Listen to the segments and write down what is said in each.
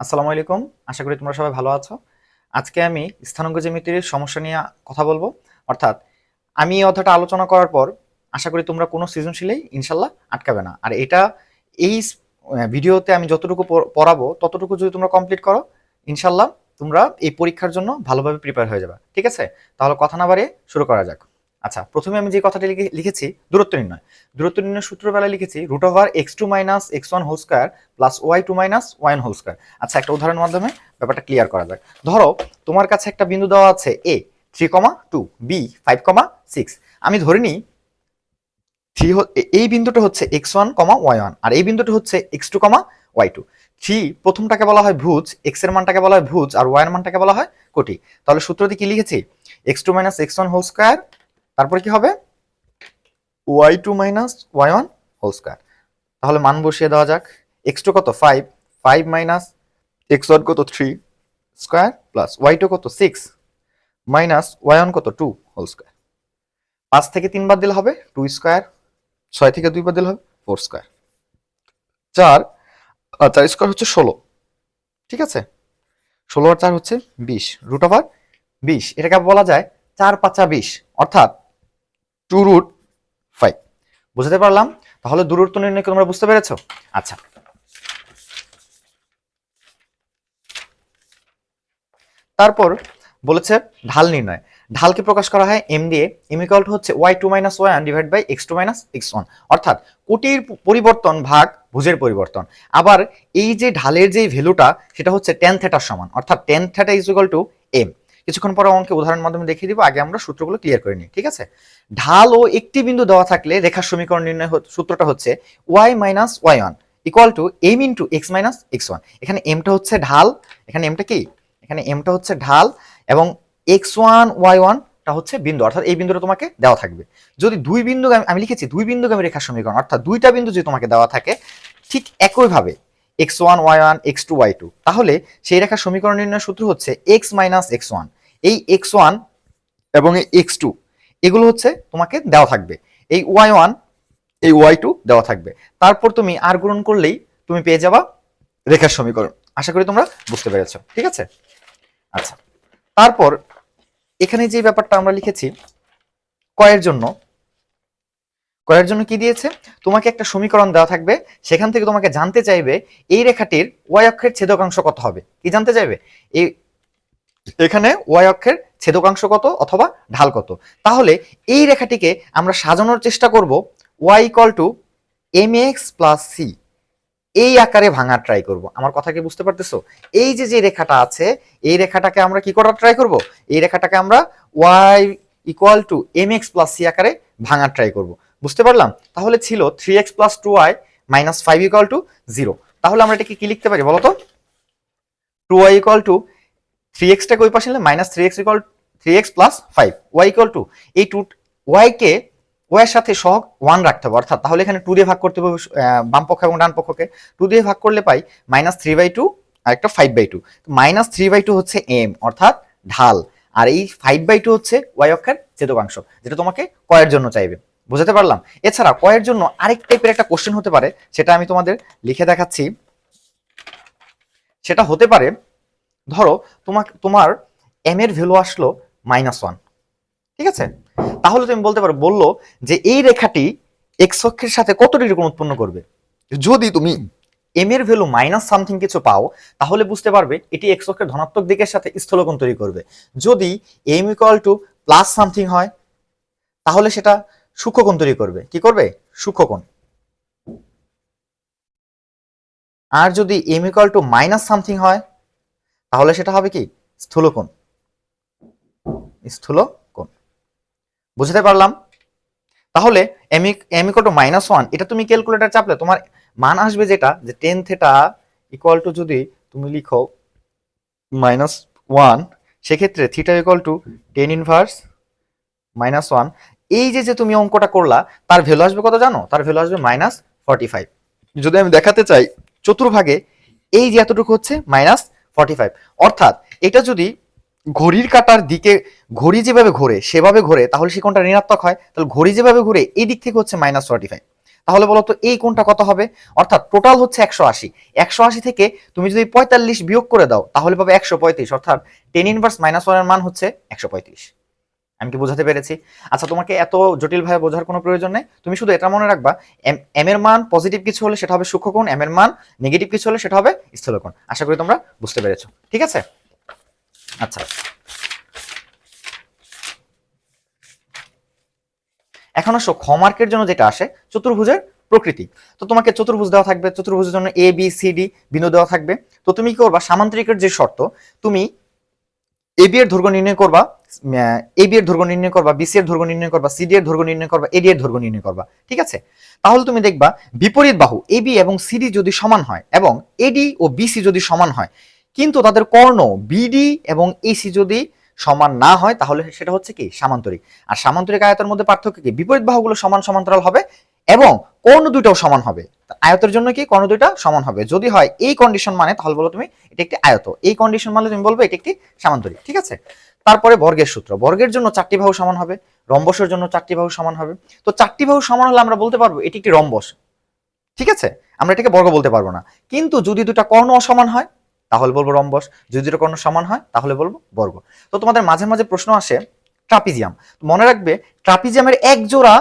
আসসালামু আলাইকুম। আশা করি তোমরা সবাই ভালো আছো। আজকে আমি স্থানাঙ্ক জ্যামিতির সমস্যা নিয়ে কথা বলব। অর্থাৎ আমি এই অধ্যায়টা আলোচনা করার পর আশা করি তোমরা কোনো সৃজনশীলেই ইনশাল্লাহ আটকাবে না। আর এটা এই ভিডিওতে আমি যতটুকু পড়- পড়াবো, ততটুকু যদি তোমরা কমপ্লিট করো, ইনশাল্লাহ তোমরা এই পরীক্ষার জন্য ভালোভাবে প্রিপেয়ার হয়ে যাবে। ঠিক আছে? তাহলে কথা না বাড়িয়ে শুরু করা যাক। আচ্ছা প্রথমে আমি যে কথাটি লিখে- লিখেছি, দূরত্ব নির্ণয়। দূরত্ব নির্ণয় সূত্র বেলায় লিখেছি root over X two minus x one whole square plus Y two minus Y whole square আচ্ছা একটা উদাহরণের মাধ্যমে ব্যাপারটা ক্লিয়ার করা যাক। ধরো, তোমার কাছে একটা বিন্দু দেওয়া আছে A three comma two B five comma six আমি ধরে নিই থ্রি এই বিন্দুটা হচ্ছে X one comma Y one আর এই বিন্দুটা হচ্ছে X two comma Y two three প্রথমটাকে বলা হয় ভুজ এক্সের মানটাকে বলা হয় ভুজ, আর ওয়াই এর মানটাকে বলা হয় কোটি। তাহলে সূত্রটি কি লিখেছি? X two minus x one whole square তারপরে কি হবে? Y two minus y one whole square তাহলে মান বসিয়ে দেওয়া যাক। এক্স টু কত? Five five minus x one কত? Three square plus y two কত? সিক্স মাইনাস ওয়াই ওয়ান কত? টু হোল স্কোয়ার পাঁচ থেকে তিন বাদ দিলে হবে টু স্কোয়ার ছয় থেকে দুই বাদ দিলে হবে ফোর স্কোয়ার চার চার স্কোয়ার হচ্ছে ষোলো। ঠিক আছে? ষোলো আর চার হচ্ছে বিশ। রুট ওভার বিশ। এটাকে বলা যায় চার পাঁচা বিশ। অর্থাৎ টু রুট ফাইভ। বুঝতে পারলাম? তাহলে দূরত্ব নির্ণয় তোমরা বুঝতে পেরেছ? আচ্ছা। তারপর বলেছে ঢাল নির্ণয়। ঢালকে প্রকাশ করা হয় এম দিয়ে। এম ইকাল টু হচ্ছে y two minus y divide by x two minus x one অর্থাৎ কোটির পরিবর্তন ভাগ ভুজের পরিবর্তন। আবার এই যে ঢালের যে ভ্যালুটা সেটা হচ্ছে টেন থেটার সমান। অর্থাৎ tan theta is equal to m কিছুক্ষণ পরে অঙ্কে উদাহরণের মাধ্যমে দেখিয়ে দিব, আগে আমরা সূত্রগুলো ক্লিয়ার করে নিই, ঠিক আছে? ঢাল ও একটি বিন্দু দেওয়া থাকলে রেখার সমীকরণ নির্ণয় সূত্রটা হচ্ছে y minus y one equal to m into x minus x one এখানে এমটা হচ্ছে ঢাল, এখানে এমটা কি? এখানে এমটা হচ্ছে ঢাল এবং এক্স ওয়ান ওয়াই ওয়ানটা হচ্ছে বিন্দু, অর্থাৎ এই বিন্দুটা তোমাকে দেওয়া থাকবে। যদি দুই বিন্দু আমি লিখেছি দুই বিন্দু বিন্দুগামী রেখার সমীকরণ, অর্থাৎ দুইটা বিন্দু যদি তোমাকে দেওয়া থাকে, ঠিক একইভাবে x one y one x two y two তাহলে সেই রেখার সমীকরণ নির্ণয়ের সূত্র হচ্ছে এক্স মাইনাস এক্স ওয়ান এই এক্স ওয়ান এবং এই এক্স টু এগুলো হচ্ছে তোমাকে দেওয়া থাকবে। এই ওয়াই ওয়ান এই ওয়াই টু দেওয়া থাকবে। তারপর তুমি আর গ্রহণ করলেই তুমি পেয়ে যাবা রেখার সমীকরণ। আশা করি তোমরা বুঝতে পেরেছ, ঠিক আছে? আচ্ছা তারপর এখানে যে ব্যাপারটা আমরা লিখেছি, কয়ের জন্য কয়ের জন্য কি দিয়েছে? তোমাকে একটা সমীকরণ দেওয়া থাকবে, সেখান থেকে তোমাকে জানতে চাইবে এই রেখাটির ওয়াই অক্ষের ছেদকাংশ কত হবে। কি জানতে চাইবে? এই এখানে ওয়াই অক্ষের ছেদকাংশ কত অথবা ঢাল কত? তাহলে এই রেখাটিকে আমরা সাজানোর চেষ্টা করব y equal to m x plus c এই আকারে ভাঙার ট্রাই করব। আমার কথা কি বুঝতে পারতেছো? এই যে যে রেখাটা আছে, এই রেখাটাকে আমরা কি করার ট্রাই করব? এই রেখাটাকে আমরা y equal to m x plus c আকারে ভাঙার ট্রাই করব। বুঝতে পারলাম? তাহলে ছিল three x plus two y minus five equal to zero তাহলে আমরা এটাকে কি লিখতে পারি বলো তো two y equal to three এক্সটাকে ওই পাশে নিলে minus three x equal three x plus five y equal to এই টু ওয়াইকে ওয়াইয়ের সাথে সহগ ওয়ান রাখতে হবে। অর্থাৎ তাহলে এখানে টু দিয়ে ভাগ করতে হবে বাম পক্ষ এবং ডান পক্ষকে। টু দিয়ে ভাগ করলে পাই মাইনাস থ্রি বাই টু আর একটা five by two minus three by two হচ্ছে এম অর্থাৎ ঢাল। আর এই ফাইভ বাই টু হচ্ছে ওয়াই অক্ষের ছেদকাংশ, যেটা তোমাকে কয়ের জন্য চাইবে। বুঝতে পারলাম? এছাড়া কয়ের জন্য আরেক টাইপের একটা কোশ্চেন হতে পারে, সেটা আমি তোমাদের লিখে দেখাচ্ছি। সেটা হতে পারে ধরো তোমাকে, তোমার এম এর ভ্যালু আসলো মাইনাস ওয়ান ঠিক আছে? তাহলে তুমি বলতে পারো, বলল যে এই রেখাটি এক্স অক্ষের সাথে কত ডিগ্রি কোণ উৎপন্ন করবে? যদি তুমি এম এর ভ্যালু মাইনাস সামথিং কিছু পাও, তাহলে বুঝতে পারবে এটি এক্স অক্ষের ধনাত্মক দিকের সাথে স্থলকোণ তৈরি করবে। যদি m equal to plus something হয়, তাহলে সেটা সূক্ষ্মকোণ তৈরি করবে। কি করবে? সূক্ষ্মকোণ। আর যদি m equal to minus something হয় তাহলে সেটা হবে কি? স্থূলকোণ। স্থূলকোণ। বুঝতে পারলাম? তাহলে m m two minus one এটা তুমি ক্যালকুলেটার চাপলে তোমার মান আসবে যেটা? যে টেন থেটা ইকুয়াল টু যদি তুমি লিখো মাইনাস ওয়ান সেক্ষেত্রে theta equal to tan inverse minus one এই যে যে তুমি অঙ্কটা করলা, তার ভ্যালু আসবে কত জানো? তার ভ্যালু আসবে মাইনাস ফর্টি ফাইভ যদি আমি দেখাতে চাই, চতুর্ভাগে এই যে এতটুকু হচ্ছে মাইনাস ফর্টি ফাইভ অর্থাৎ এটা যদি ঘড়ির কাটার দিকে, ঘড়ি যেভাবে ঘোরে, সেভাবে ঘোরে, তাহলে সে কোনটা ঋণাত্মক হয়। তাহলে ঘড়ি যেভাবে ঘুরে, এই দিক থেকে হচ্ছে মাইনাস ফর্টি ফাইভ তাহলে বলো তো এই কোনটা কত হবে? অর্থাৎ টোটাল হচ্ছে একশো আশি। একশো আশি থেকে তুমি যদি পঁয়তাল্লিশ বিয়োগ করে দাও, তাহলে পাবে একশো পঁয়ত্রিশ। অর্থাৎ টেন ইনভার্স মাইনাস ওয়ানের মান হচ্ছে একশো পঁয়ত্রিশ। আমি কি বোঝাতে পেরেছি? আচ্ছা তোমাকে এত জটিলভাবে বোঝার কোনো প্রয়োজন নেই। তুমি শুধু এটা মনে রাখবা, এম এর মান পজিটিভ কিছু হলে সেটা হবে সূক্ষ্মকোণ এম এর মান নেগেটিভ কিছু হলে সেটা হবে স্থূলকোণ। আশা করি তোমরা বুঝতে পেরেছ। ঠিক আছে? আচ্ছা। এখন আসো খ মার্কের জন্য যেটা আসে, চতুর্ভুজের প্রকৃতি। তো তোমাকে চতুর্ভুজ দেওয়া থাকবে, চতুর্ভুজের জন্য এ বি সি ডি বিন্দু দেওয়া থাকবে। তো তুমি কি করবা, সামান্তরিকের যে শর্ত, তুমি এ বি এর দৈর্ঘ্য নির্ণয় করবা এ বি এর দৈর্ঘ্য নির্ণয় করবা বিসি এর দৈর্ঘ্য নির্ণয় করবা সিডি এর দৈর্ঘ্য নির্ণয় করবা এডি এর দৈর্ঘ্য নির্ণয় করবা, ঠিক আছে? তাহলে তুমি দেখবা, বিপরীত বাহু এ বি এবং সিডি যদি সমান হয় এবং এডি ও বিসি যদি সমান হয়, কিন্তু তাদের কর্ণ বিডি এবং এসি যদি সমান না হয়, তাহলে সেটা হচ্ছে কি? সামান্তরিক। আর সামান্তরিক আয়তের মধ্যে পার্থক্য কি? বিপরীত বাহুগুলো সমান সমান্তরাল হবে এবং কর্ণ দুইটাও সমান হবে। আয়তের জন্য কি? কর্ণ দুইটা সমান হবে। যদি হয় এই কন্ডিশন মানে তাহলে বলো তুমি, এটা একটি আয়ত। এই কন্ডিশন মানে তুমি বলবে, এটা একটি সামান্তরিক, ঠিক আছে? তারপরে বর্গের সূত্র। বর্গের জন্য চারটি বাহু সমান হবে, রম্বসের জন্য চারটি বাহু সমান হবে। তো চারটি বাহু সমান হলে আমরা বলতে পারব, এটি একটি রম্বস, ঠিক আছে? আমরা এটাকে বর্গ বলতে পারব না। কিন্তু যদি দুটা কর্ণ অসমান হয়, তাহলে বলব রম্বস। যদি দুটো কর্ণ সমান হয়, তাহলে বলব বর্গ। তো তোমাদের মাঝে মাঝে প্রশ্ন আসে, ট্রাপিজিয়াম। মনে রাখবে, ট্রাপিজিয়ামের এক জোড়া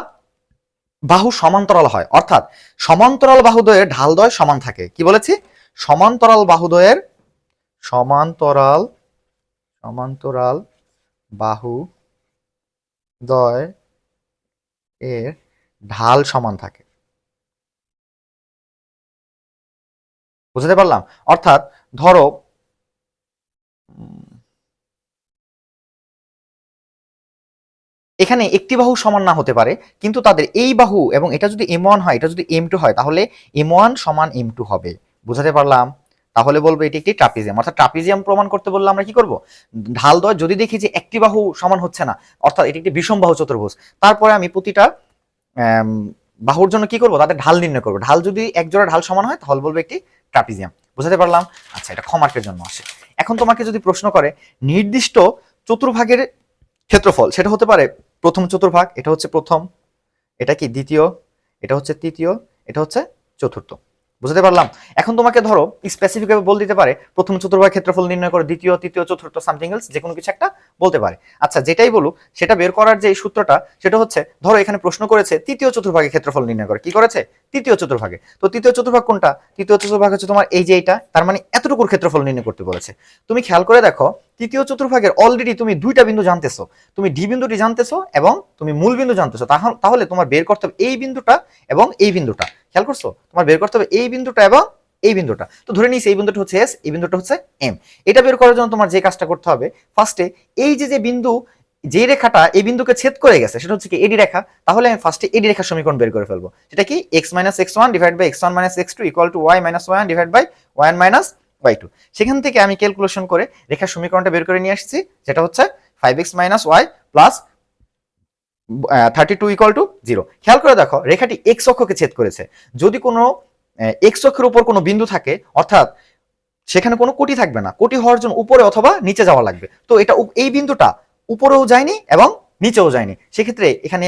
বাহু সমান্তরাল হয়। অর্থাৎ সমান্তরাল বাহুদ্বয়ের ঢালদ্বয় সমান থাকে। কি বলেছি? সমান্তরাল বাহুদ্বয়ের সমান্তরাল সমান্তরাল বাহু দ্বয় এর ঢাল সমান থাকে। বুঝতে পারলাম? অর্থাৎ ধরো এখানে একটি বাহু সমান না হতে পারে, কিন্তু তাদের এই বাহু এবং এটা যদি এম ওয়ান হয়, এটা যদি এম টু হয়, তাহলে এম ওয়ান সমান এম টু হবে। বুঝাতে পারলাম? তাহলে বলব এটি একটি ট্রাপিজিয়াম। অর্থাৎ ট্রাপিজিয়াম প্রমাণ করতে বললে আমরা কি করব? ঢাল দয় যদি দেখি যে একটি বাহু সমান হচ্ছে না, অর্থাৎ এটি একটি বিষম বাহু চতুর্ভুজ, তারপরে আমি প্রতিটা বাহুর জন্য কি করব? তাদের ঢাল নির্ণয় করব। ঢাল যদি এক জোড়া ঢাল সমান হয়, তাহলে বলব একটি ট্রাপিজিয়াম। বুঝাতে পারলাম? আচ্ছা এটা ক্ষমার্কের জন্য আসে। এখন তোমাকে যদি প্রশ্ন করে, নির্দিষ্ট চতুর্ভাগের ক্ষেত্রফল, সেটা হতে পারে প্রথম চতুর্ভাগ এটা হচ্ছে প্রথম এটা কি দ্বিতীয় এটা হচ্ছে তৃতীয় এটা হচ্ছে চতুর্থ। বুঝতে পারলাম? এখন তোমাকে ধরো স্পেসিফিক ভাবে বল দিতে পারে, প্রথম চতুর্ভাগ ক্ষেত্রফল নির্ণয় করে দ্বিতীয়, তৃতীয়, চতুর্থ সামথিং এলস যে কোনো কিছু একটা বলতে পারে। আচ্ছা যেটাই বলুক, সেটা বের করার যে সূত্রটা, সেটা হচ্ছে, ধরো এখানে প্রশ্ন করেছে, তৃতীয় চতুর্ভাগে ক্ষেত্রফল নির্ণয় করে। কি করেছে? তৃতীয় চতুর্ভাগে। তো তৃতীয় চতুর্ভাগ কোনটা? তৃতীয় চতুর্ভাগ হচ্ছে তোমার এই যে এইটা, তার মানে এতটুকুর ক্ষেত্রফল নির্ণয় করতে বলেছে। তুমি খেয়াল করে দেখো, তৃতীয় চতুর্ভাগের অলরেডি তুমি দুইটা বিন্দু জানতেছো। তুমি ডি বিন্দুটি জানতেছো এবং তুমি মূল বিন্দু জানতেছো। তাহ- তাহলে তোমার বের করতে হবে এই বিন্দুটা এবং এই বিন্দুটা। খেয়াল করছ? তোমার বের করতে হবে এই বিন্দুটা এবং এই বিন্দুটা। তো ধরে নিস এই বিন্দুটা হচ্ছে এস এই বিন্দুটা হচ্ছে এম এটা বের করার জন্য তোমার যে কাজটা করতে হবে ফার্স্টে এই যে যে বিন্দু, যে রেখাটা এই বিন্দুকে ছেদ করে গেছে, সেটা হচ্ছে কি এডি রেখা, তাহলে আমি ফার্স্টে এডি রেখার সমীকরণ বের করে ফেলব। সেটা কি x minus x one divide by x one minus x two equal to y minus one divide by one minus y two সেখান থেকে আমি ক্যালকুলেশন করে রেখার সমীকরণটা বের করে নিয়ে আসছি, যেটা হচ্ছে five x minus y plus thirty two equal to zero খেয়াল করে দেখো, রেখাটি এক্স অক্ষকে ছেদ করেছে। যদি কোনো এক্স অক্ষের উপর কোনো বিন্দু থাকে, অর্থাৎ সেখানে কোনো কোটি থাকবে না, কোটি হওয়ার জন্য উপরে অথবা নিচে যাওয়া লাগবে। তো এটা এই বিন্দুটা উপরেও যায়নি এবং নিচেও যায়নি। সেক্ষেত্রে এখানে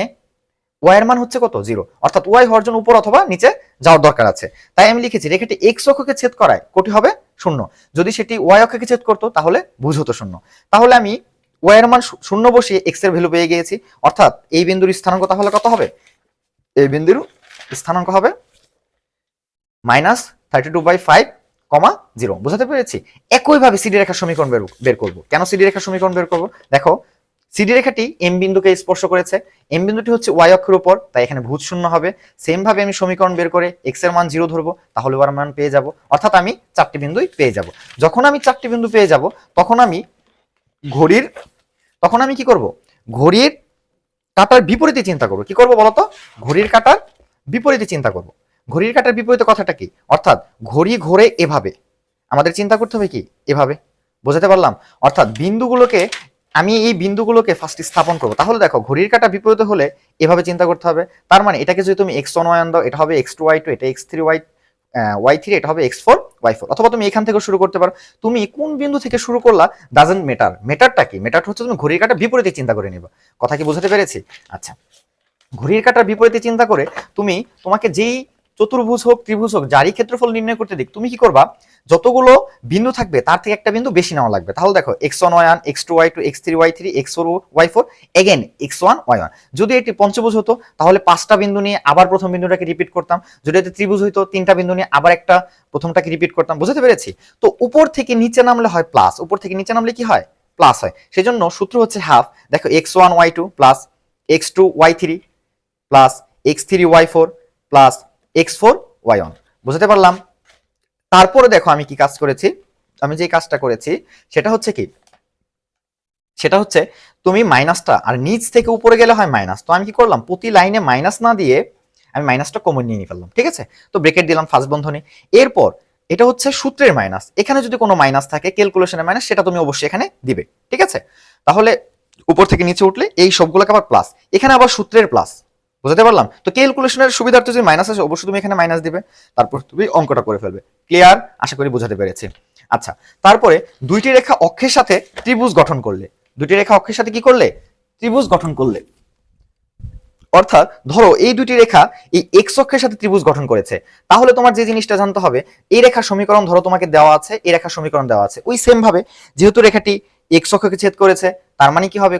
ওয়াই এর মান হচ্ছে কত? জিরো অর্থাৎ ওয়াই হওয়ার জন্য উপর অথবা নিচে যাওয়ার দরকার আছে। তাই আমি লিখেছি, রেখাটি এক্স অক্ষকে ছেদ করায় কোটি হবে শূন্য। যদি সেটি ওয়াই অক্ষকে ছেদ করতো, তাহলে বুঝ হতো শূন্য। তাহলে আমি ওয়াই এর মান শূন্য বসিয়ে এক্সের ভ্যালু পেয়ে গিয়েছি। অর্থাৎ এই বিন্দুর স্থানাঙ্ক তাহলে কত হবে? এই বিন্দুর স্থানাঙ্ক হবে minus thirty two by five comma zero বুঝাতে পেরেছি? একইভাবে সিডি রেখার সমীকরণ বের বের করব। কেন সিডি রেখার সমীকরণ বের করব? দেখো সিডি রেখাটি এম বিন্দুকে স্পর্শ করেছে। এম বিন্দুটি হচ্ছে ওয়াই অক্ষের উপর, তাই এখানে ভূত শূন্য হবে। সেম ভাবে আমি সমীকরণ বের করে এক্সের মান জিরো ধরবো, তাহলে ওয়ার মান পেয়ে যাব। অর্থাৎ আমি চারটি বিন্দুই পেয়ে যাব। যখন আমি চারটি বিন্দু পেয়ে যাব, তখন আমি ঘড়ির তখন আমি কি করব? ঘড়ির কাটার বিপরীতে চিন্তা করব। কি করব বলতো? ঘড়ির কাটার বিপরীতে চিন্তা করব। ঘড়ির কাটার বিপরীতে কথাটা কি? অর্থাৎ ঘড়ি ঘোরে এভাবে। আমাদের চিন্তা করতে হবে কি? এভাবে। বোঝাতে পারলাম? অর্থাৎ বিন্দুগুলোকে, আমি এই বিন্দুগুলোকে ফার্স্ট স্থাপন করব। তাহলে দেখো, ঘড়ির কাটা বিপরীত হলে এভাবে চিন্তা করতে হবে। তার মানে এটাকে যদি তুমি এক্স ওয়ান ওয়াই দাও, এটা হবে এক্স টু ওয়াই টু এটা x three y y three এটা হবে এক্স ফোর ওয়াই ফোর অথবা তুমি এখান থেকে শুরু করতে পারো। তুমি কোন বিন্দু থেকে শুরু করলা ডাজেন্ট মেটার মেটারটা কি? মেটার হচ্ছে তুমি ঘড়ির কাটা বিপরীতে চিন্তা করে নিবা। কথা কি বুঝতে পেরেছি? আচ্ছা। ঘড়ির কাটার বিপরীতে চিন্তা করে তুমি তোমাকে যেই চতুর্ভুজ হোক, ত্রিভুজ হোক, যারই ক্ষেত্রফল নির্ণয় করতে দিক, তুমি কি করবা? যতগুলো বিন্দু থাকবে, তার থেকে একটা বিন্দু বেশি নেওয়া লাগবে। তাহলে দেখো x one one x two y two x three y three x four y four again x one y one যদি এটি পঞ্চভুজ হতো, তাহলে পাঁচটা বিন্দু নিয়ে আবার প্রথম বিন্দুটাকে রিপিট করতাম। যদি এটি ত্রিভুজ হইতো, তিনটা বিন্দু নিয়ে আবার একটা প্রথমটাকে রিপিট করতাম। বুঝতে পেরেছি? তো উপর থেকে নিচে নামলে হয় প্লাস উপর থেকে নিচে নামলে কি হয়? প্লাস হয়। সেজন্য সূত্র হচ্ছে হাফ দেখো x one y two plus x two y three plus x three y four plus x four y one বুঝতে পারলাম? তারপরে দেখো আমি কি কাজ করেছি? আমি যে কাজটা করেছি, সেটা হচ্ছে কি? সেটা হচ্ছে তুমি মাইনাসটা আর নিচ থেকে উপরে গেলে হয় মাইনাস। তো আমি কি করলাম? প্রতি লাইনে মাইনাস না দিয়ে আমি মাইনাসটা কমন নিয়ে ফেললাম, ঠিক আছে? তো ব্রেকেট দিলাম ফার্স্ট বন্ধনী। এরপর এটা হচ্ছে সূত্রের মাইনাস। এখানে যদি কোনো মাইনাস থাকে, ক্যালকুলেশনের মাইনাস, সেটা তুমি অবশ্যই এখানে দিবে, ঠিক আছে? তাহলে উপর থেকে নিচে উঠলে এই সবগুলোকে আবার প্লাস এখানে আবার সূত্রের প্লাস বুঝতে পারলাম? তো ক্যালকুলেশনের সুবিধার্থে যদি মাইনাস আসে, অবশ্যই তুমি এখানে মাইনাস দিবে। তারপর তুমি অঙ্কটা করে ফেলবে। ক্লিয়ার আশা করি বোঝাতে পেরেছি। আচ্ছা তারপরে দুইটি রেখা অক্ষের সাথে ত্রিভুজ গঠন করলে। দুইটি রেখা অক্ষের সাথে কি করলে? ত্রিভুজ গঠন করলে। অর্থাৎ, ধরো এই দুটি রেখা এই এক্স অক্ষের সাথে ত্রিভুজ গঠন করেছে। তাহলে তোমার যে জিনিসটা জানতে হবে, এই রেখা সমীকরণ ধরো তোমাকে দেওয়া আছে, এই রেখার সমীকরণ দেওয়া আছে। ওই সেম ভাবে, যেহেতু রেখাটি এক্স অক্ষকে ছেদ করেছে, তার মানে কি হবে?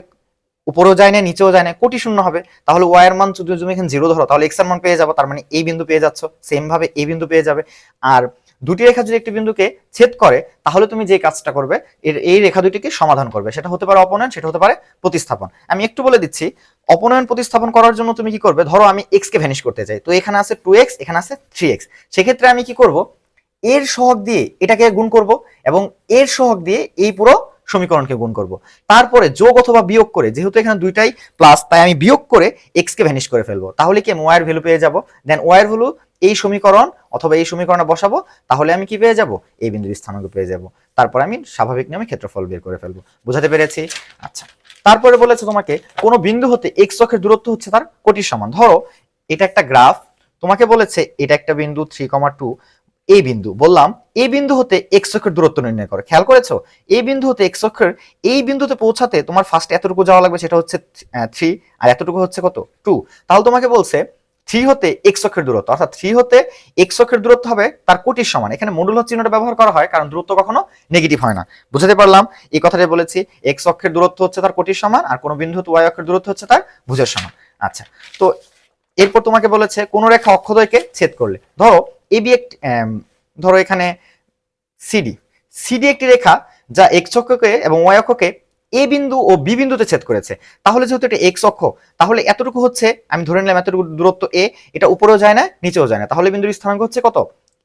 উপরেও যায় না, নিচেও যায় না, কোটি শূন্য হবে। তাহলে ওয়াই এর মান যদি তুমি এখানে জিরো ধরো, তাহলে এক্সের মান পেয়ে যাব, তার মানে এই বিন্দু পেয়ে যাচ্ছ সেম ভাবে এই বিন্দু পেয়ে যাবে। আর দুটি রেখা যদি একটি বিন্দুকে ছেদ করে, তাহলে তুমি যে কাজটা করবে, এর, এই রেখা দুটিকে সমাধান করবে। সেটা হতে পারে অপনয়ন, সেটা হতে পারে প্রতিস্থাপন। আমি একটু বলে দিচ্ছি, অপনয়ন প্রতিস্থাপন করার জন্য তুমি কি করবে? ধরো আমি এক্স কে ভ্যানিশ করতে চাই, তো এখানে আছে টু এক্স এখানে আছে থ্রি এক্স সেক্ষেত্রে আমি কি করব? এর সহগ দিয়ে এটাকে গুণ করব এবং এর সহগ দিয়ে এই পুরো সমীকরণকে গুণ করব। তারপরে যোগ অথবা বিয়োগ করে, যেহেতু এখানে দুইটাই প্লাস তাই আমি বিয়োগ করে এক্স কে ভ্যানিশ করে ফেলব। তাহলে কি আমি ওয়ার ভ্যালু পেয়ে যাব? দেন ওয়ার ভ্যালু এই সমীকরণ অথবা এই সমীকরণে বসাবো, তাহলে আমি কি পেয়ে যাব? এই বিন্দুর স্থানাঙ্ক পেয়ে যাব। তারপর আমি স্বাভাবিক নিয়মে ক্ষেত্রফল বের করে ফেলব। বুঝাতে পেরেছি? আচ্ছা। তারপরে বলেছে তোমাকে, কোনো বিন্দু হতে এক্স অক্ষের দূরত্ব হচ্ছে তার কোটির সমান। ধরো, এটা একটা গ্রাফ তোমাকে বলেছে এটা একটা বিন্দু থ্রি কমা টু এই বিন্দু। বললাম এই বিন্দু হতে এক্স অক্ষের দূরত্ব নির্ণয় করো। খেয়াল করেছ? এই বিন্দু হতে এক্স অক্ষের এই বিন্দুতে পৌঁছাতে তোমার ফার্স্ট এতটুকু যাওয়া লাগবে, সেটা হচ্ছে থ্রি আর এতটুকু হচ্ছে কত? টু তাহলে তোমাকে বলছে থ্রি হতে এক্স অক্ষের দূরত্ব, অর্থাৎ থ্রি হতে এক্স অক্ষের দূরত্ব হবে তার কোটির সমান। এখানে মডুল চিহ্নটা ব্যবহার করা হয়, কারণ দূরত্ব কখনো নেগেটিভ হয় না। বুঝাতে পারলাম? এই কথাটাই বলেছি এক্স অক্ষের দূরত্ব হচ্ছে তার কোটির সমান, আর কোনো বিন্দু হতে ওয়াই অক্ষের দূরত্ব হচ্ছে তার ভুজের সমান। আচ্ছা তো এরপর তোমাকে বলেছে, কোন রেখা অক্ষদ্বয়কে ছেদ করলে। ধরো এবি ধরো এখানে সিডি সিডি একটি রেখা যা এক্স অক্ষকে এবং ওয়াই অক্ষকে এ বিন্দু ও বি বিন্দুতে ছেদ করেছে। তাহলে যেহেতু এটা এক্স অক্ষ, তাহলে এতটুকু হচ্ছে, আমি ধরে নিলাম এতটুকু দূরত্ব এ এটা উপরেও যায় না, নিচেও যায় না। তাহলে বিন্দুর স্থানাঙ্ক হচ্ছে কত?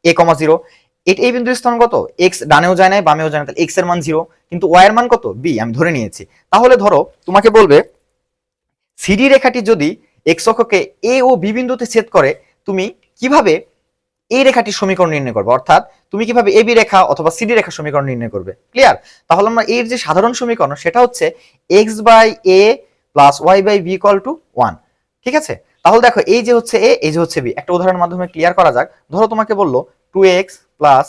A comma zero. এই বিন্দুর স্থান কত? এক্স ডানেও যায় না, বামেও যায় না, তাহলে এক্সের মান জিরো। কিন্তু ওয়াই এর মান কত? বি আমি ধরে নিয়েছি। তাহলে ধরো, তোমাকে বলবে সিডি রেখাটি যদি এক্স অক্ষকে এ ও বি বিন্দুতে ছেদ করে, তুমি কীভাবে এই রেখাটি সমীকরণ নির্ণয় করবে। অর্থাৎ তুমি কীভাবে এবি রেখা অথবা সিডি রেখা সমীকরণ নির্ণয় করবে? ক্লিয়ার তাহলে আমরা এর যে সাধারণ সমীকরণ, সেটা হচ্ছে x by a plus y by b equal to one ঠিক আছে? তাহলে দেখো, এই যে হচ্ছে এ এই যে হচ্ছে বি একটা উদাহরণের মাধ্যমে ক্লিয়ার করা যাক। ধরো তোমাকে বলল two x plus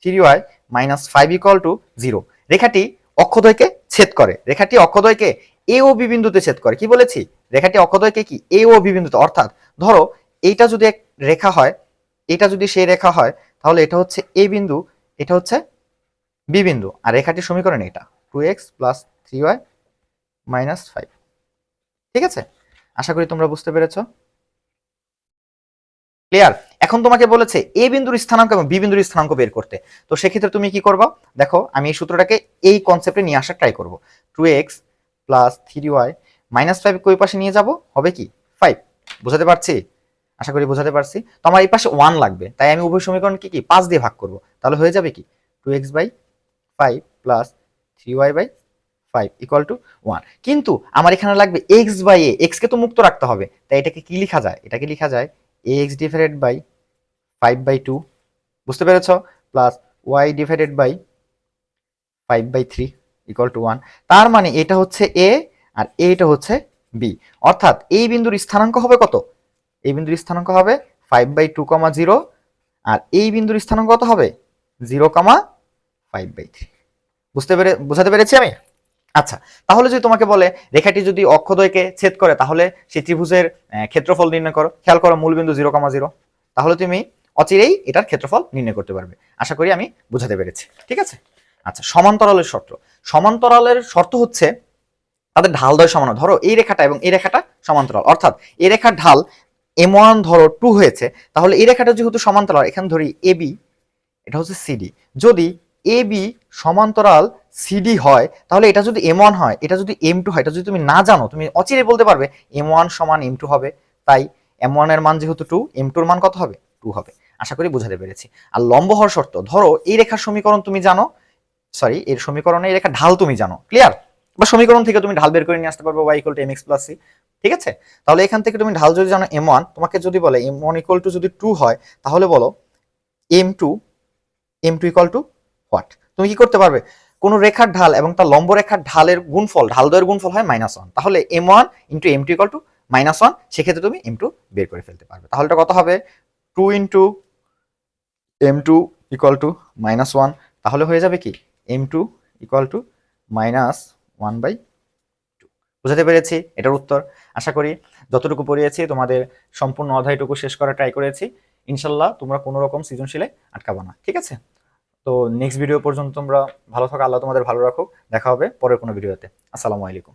three y minus five equal to zero রেখাটি অক্ষদ্বয়কে ছেদ করে। রেখাটি অক্ষদ্বয়কে এ ও বি বিন্দুতে ছেদ করে। কি বলেছি? রেখাটি অক্ষদ্বয়কে কি? এ ও বি বিন্দুতে। অর্থাৎ ধরো, এইটা যদি এক রেখা হয় এটা যদি সেই রেখা হয়, তাহলে এটা হচ্ছে এ বিন্দু, এটা হচ্ছে বি বিন্দু। আর রেখাটির সমীকরণ এটা। Two x plus three y minus five. ঠিক আছে? আশা করি তোমরা বুঝতে পেরেছ। ক্লিয়ার? এখন তোমাকে বলেছে এ বিন্দুর স্থানাঙ্ক এবং বি বিন্দুর স্থানাঙ্ক বের করতে। তো সেক্ষেত্রে তুমি কি করবা? দেখো, আমি এই সূত্রটাকে এই কনসেপ্টে নিয়ে আসার ট্রাই করব। Two x plus three y minus five ওই পাশে নিয়ে যাব? হবে কি? ফাইভ। বুঝাতে পারছি? আশা করি বোঝাতে পারছি। তো আমার এই পাশে ওয়ান লাগবে। তাই আমি উভয় সমীকরণ কি কি? পাঁচ দিয়ে ভাগ করব। তাহলে হয়ে যাবে কি? Two x by five plus three y by five equal to one কিন্তু আমার এখানে লাগবে এক্স বাই এ এক্স কে তো মুক্ত রাখতে হবে। তাই এটাকে কি লেখা যায়? এটাকে লেখা যায় a x divided by five by two বুঝতে পেরেছ? Plus y divided by five by three equal to one তার মানে এটা হচ্ছে এ আর এটা হচ্ছে বি অর্থাৎ এই বিন্দুর স্থানাঙ্ক হবে কত? এই বিন্দুর স্থানাঙ্ক হবে five by two comma zero আর এই বিন্দুর স্থানাঙ্ক কত হবে? Zero comma five by three বুঝতে পেরে, বোঝাতে পেরেছি আমি? আচ্ছা তাহলে যদি তোমাকে বলে, রেখাটি যদি অক্ষদ্বয়কে ছেদ করে, তাহলে সেই ত্রিভুজের ক্ষেত্রফল নির্ণয় করো। খেয়াল করো মূলবিন্দু জিরো কমা জিরো তাহলে তুমি অচিরেই এটার ক্ষেত্রফল নির্ণয় করতে পারবে। আশা করি আমি বুঝাতে পেরেছি। ঠিক আছে? আচ্ছা সমান্তরালের শর্ত। সমান্তরালের শর্ত হচ্ছে, তাদের ঢালদ্বয় সমান। ধরো এই রেখাটা এবং এই রেখাটা সমান্তরাল। অর্থাৎ এই রেখার ঢাল এম ওয়ান ধরো টু হয়েছে, তাহলে এই রেখাটা যেহেতু সমান্তরাল, এখানে ধরি এ বি এটা হচ্ছে সিডি যদি এ বি সমান্তরাল সিডি হয়, তাহলে এটা যদি এম ওয়ান হয়, এটা যদি এম টু হয়, এটা যদি তুমি না জানো, তুমি অচিরে বলতে পারবে এম ওয়ান সমান এম টু হবে, তাই এম ওয়ানের মান যেহেতু টু এম টুর মান কত হবে? টু হবে। আশা করি বুঝাতে পেরেছি। আর লম্ব হওয়ার শর্ত, ধরো এই রেখার সমীকরণ তুমি জানো সরি এর সমীকরণে এই রেখার ঢাল তুমি জানো ক্লিয়ার বা সমীকরণ থেকে তুমি ঢাল বের করে নিয়ে আসতে পারবে y equal to m x plus c ঠিক আছে? তাহলে এখান থেকে তুমি ঢাল যদি জানো এম ওয়ান তোমাকে যদি বলে এম ওয়ান ইকুয়াল টু যদি টু হয়, তাহলে বলো m two m two equal to what তুমি কি করতে পারবে? কোন রেখার ঢাল এবং তার লম্ব রেখার ঢালের গুণফল, ঢাল দ্বয়ের গুণফল হয় মাইনাস ওয়ান তাহলে m one into m two equal to minus one সেক্ষেত্রে তুমি এম টু বের করে ফেলতে পারবে। তাহলে কত হবে? Two into m two equal to minus one তাহলে হয়ে যাবে কি? M two equal to minus one by বুঝাতে পেরেছি, এটার উত্তর। আশা করি যতটুকু পড়িয়েছি, তোমাদের সম্পূর্ণ অধ্যায়টুকু শেষ করা ট্রাই করেছি। ইনশাল্লাহ তোমরা কোনো রকম সৃজনশীলে আটকাবো না, ঠিক আছে? তো নেক্সট ভিডিও পর্যন্ত তোমরা ভালো থাকো, আল্লাহ তোমাদের ভালো রাখুক। দেখা হবে পরের কোনো ভিডিওতে আসসালামু আলাইকুম।